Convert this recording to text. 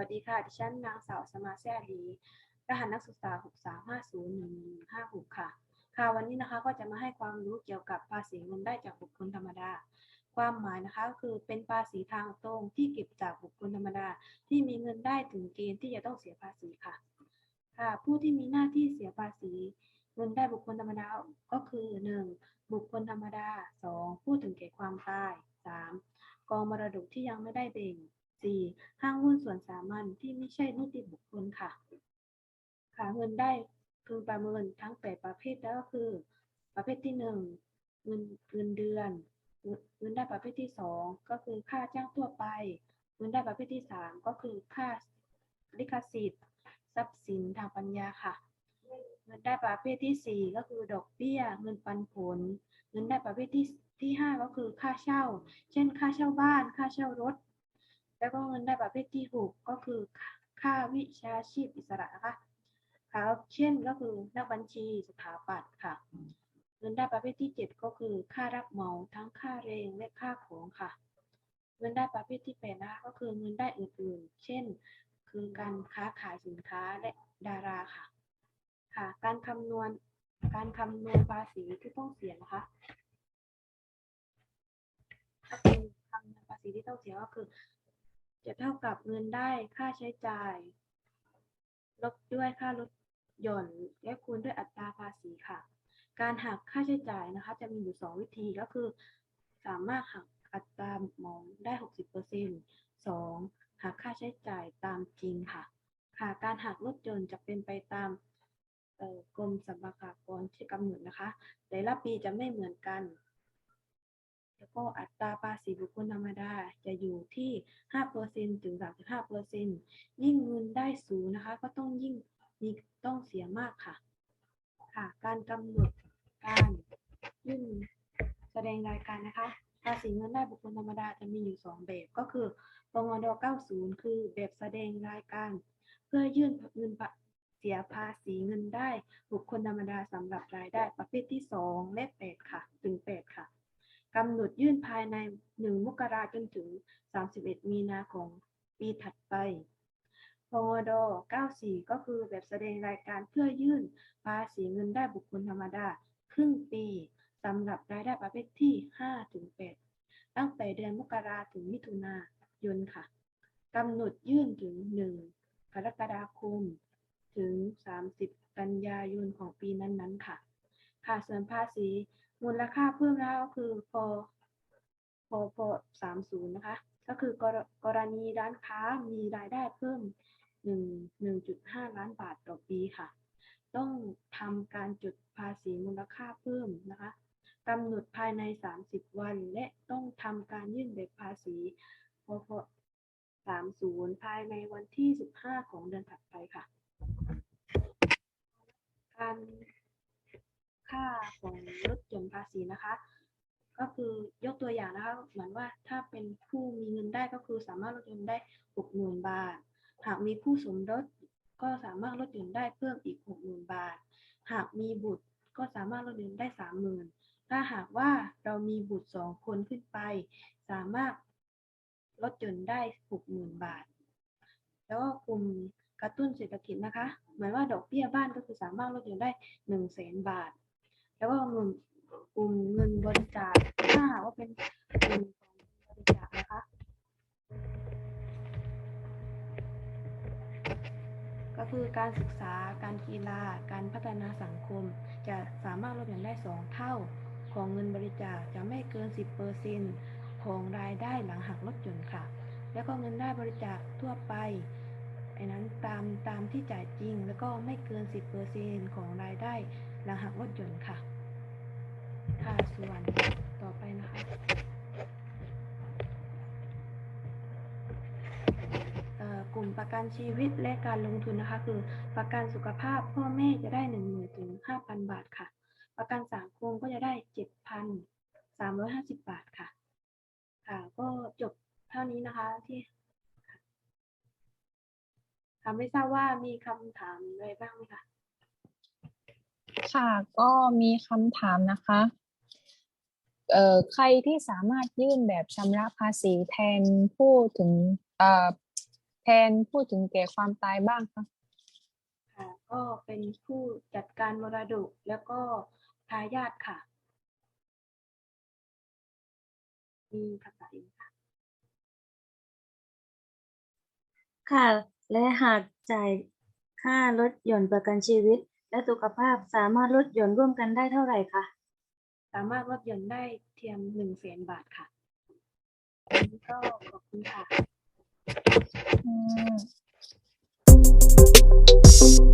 วัสดีค่ะ ดิฉันนางสาวสมาแซ่ลีรหัสนักศึกษา 6350156 ค่ะ ค่ะ วันนี้นะคะก็จะมาให้ความรู้เกี่ยวกับภาษีเงินได้จากบุคคลธรรมดา ความหมายนะคะก็คือเป็นภาษีทางตรงที่เก็บจากบุคคลธรรมดา ที่มีเงินได้ถึงเกณฑ์ที่จะต้องเสียภาษีค่ะ ค่ะ ผู้ที่มีหน้าที่เสียภาษีเงินได้บุคคลธรรมดาก็คือ 1. บุคคลธรรมดา 2. ผู้ถึงแก่ความตาย 3. กองมรดกที่ยังไม่ได้แบ่ง 4. ห้างหุ้นส่วนสามัญที่ไม่ใช่นิติบุคคลค่ะ ค่ะเงินได้พึงประเมินทั้ง 8 ประเภทแล้วก็คือ ประเภทที่ 1 เงินเงินเดือน เงินได้ประเภทที่ 2 ก็คือค่าจ้างทั่วไป เงินได้ประเภทที่ 3 ก็คือค่าลิขสิทธิ์ ทรัพย์สินทางปัญญาค่ะ เงินได้ประเภทที่ 4 ก็คือดอกเบี้ย เงินปันผล เงินได้ประเภทที่ที่ 5 ก็คือค่าเช่า เช่น ค่าเช่าบ้าน ค่าเช่ารถ แล้วก็เงินได้ประเภทที่ 6 ก็คือค่าวิชาชีพอิสระนะคะค่ะเช่นก็คือนักบัญชีสถาปัตย์ค่ะ เงินได้ประเภทที่ 7 ก็คือค่ารับเหมาทั้งค่าแรงและค่าของค่ะ เงินได้ประเภทที่8นะคะก็คือเงินได้อื่นๆ เช่น คือการค้าขายสินค้าและดาราค่ะ ค่ะ การคำนวณการคำนวณภาษีที่ต้องเสียนะคะก็คือคำนวณภาษีที่ต้องเสียก็คือ จะเท่ากับเงินได้ค่าใช้จ่าย ลบด้วยค่าลดหย่อนและคูณด้วยอัตราภาษีค่ะ การหักค่าใช้จ่ายนะคะ จะมีอยู่ 2 วิธีก็คือ สามารถหักอัตราหมองได้ 60% 2. หักค่าใช้จ่ายตามจริงค่ะ ค่ะ การหักลดหย่อนจะเป็นไปตามกรมสรรพากรที่กำหนดนะคะ แต่ละปีจะไม่เหมือนกัน แล้วก็อัตราภาษีบุคคลธรรมดาจะอยู่ที่5%ถึง 35%ยิ่งเงินได้สูงนะคะ ก็ต้องยิ่งมีต้องเสียมากค่ะ ค่ะ การกำหนดการยื่นแสดงรายการนะคะ ภาษีเงินได้บุคคลธรรมดาจะมีอยู่ 2 แบบ ก็คือปงด90 คือแบบแสดงรายการ เพื่อยื่นเงินเสียภาษีเงินได้บุคคลธรรมดาสำหรับรายได้ประเภทที่ 2 และ 8 ค่ะ ถึง 8 ค่ะ กำหนดยื่นภายใน 1 มกราจนถึง 31 มีนาของปีถัดไปพงด94 ก็คือแบบแสดงรายการเพื่อยื่นภาษีเงินได้บุคคลธรรมดา ครึ่งปีสำหรับรายได้ประเภทที่ 5 ถึง 8 ตั้งแต่เดือนมกราถึงมิถุนายนค่ะกำหนดยื่นถึง 1 กรกฎาคม ถึง 30 กันยายนของปีนั้นๆ ค่ะ ค่ะส่วนภาษี มูลค่าเพิ่มแล้วก็คือพอพอพอสามศูนย์นะคะ ก็คือกรกรณีร้านค้ามีรายได้เพิ่มหนึ่งหนึ่งจุดห้าล้านบาทต่อปีค่ะ ต้องทำการจดภาษีมูลค่าเพิ่มนะคะกำหนดภายใน 30 วัน และต้องทำการยื่นแบบภาษีพอพอ30 ภายในวันที่ 15 ของเดือนถัดไปค่ะ การค่าของลด่อนภาษีนะคะ ก็คือยกตัวอย่างนะคะเหมือนว่าถ้าเป็นผู้มีเงินได้ก็คือสามารถลดหย่อนได้หกหมื่นบาท หากมีผู้สมรสก็สามารถลดหย่อนได้เพิ่มอีกหกหมื่นบาท หากมีบุตรก็สามารถลดหย่อนได้สามหมื่นถ้าหากว่าเรามีบุตรสองคนขึ้นไป สามารถลดหย่อนได้หกหมื่นบาท แล้วก็กลุ่มกระตุ้นเศรษฐกิจนะคะ หมายว่าดอกเบี้ยบ้านก็คือสามารถลดหย่อนได้หนึ่งแสนบาท แล้วก็เงิน กลุ่มเงินบริจาคถ้าหากว่าเป็นกลุ่มของบริจาคนะคะ ก็คือการศึกษาการกีฬา การพัฒนาสังคม จะสามารถลดหย่อนได้ 2 เท่าของเงินบริจาคจะไม่เกิน 10%ของรายได้หลังหักลดหย่อนค่ะ แล้วก็เงินได้บริจาคทั่วไปไอ้นั้นตามตามที่จ่ายจริงแล้วก็ไม่เกิน 10%ของรายได้หลังหักลดหย่อนค่ะ ค่ะส่วนต่อไปนะคะกลุ่มประกันชีวิตและการลงทุนนะคะ คือประกันสุขภาพพ่อแม่จะได้หนึ่งหมื่นถึงห้าพันบาทค่ะ ประกันสังคมก็จะได้เจ็ดพันสามร้อยห้าสิบบาทค่ะ ค่ะ ก็จบเท่านี้นะคะที่ค่ะไม่ทราบว่ามีคำถามอะไรบ้างไหมคะ ค่ะ ก็มีคำถามนะคะ ใครที่สามารถยื่นแบบชำระภาษีแทนผู้ถึงเอ่อแทนผู้ถึงแก่ความตายบ้างคะค่ะก็เป็นผู้จัดการมรดกแล้วก็ทายาทค่ะมีคำตอบอีกไหมคะค่ะ และหากจ่ายค่าลดหย่อนประกันชีวิต และสุขภาพสามารถลดหย่อนร่วมกันได้เท่าไหร่คะ สามารถลดหย่อนได้เทียมหนึ่งแสนบาทค่ะวันนี้ก็ขอบคุณค่ะ อืม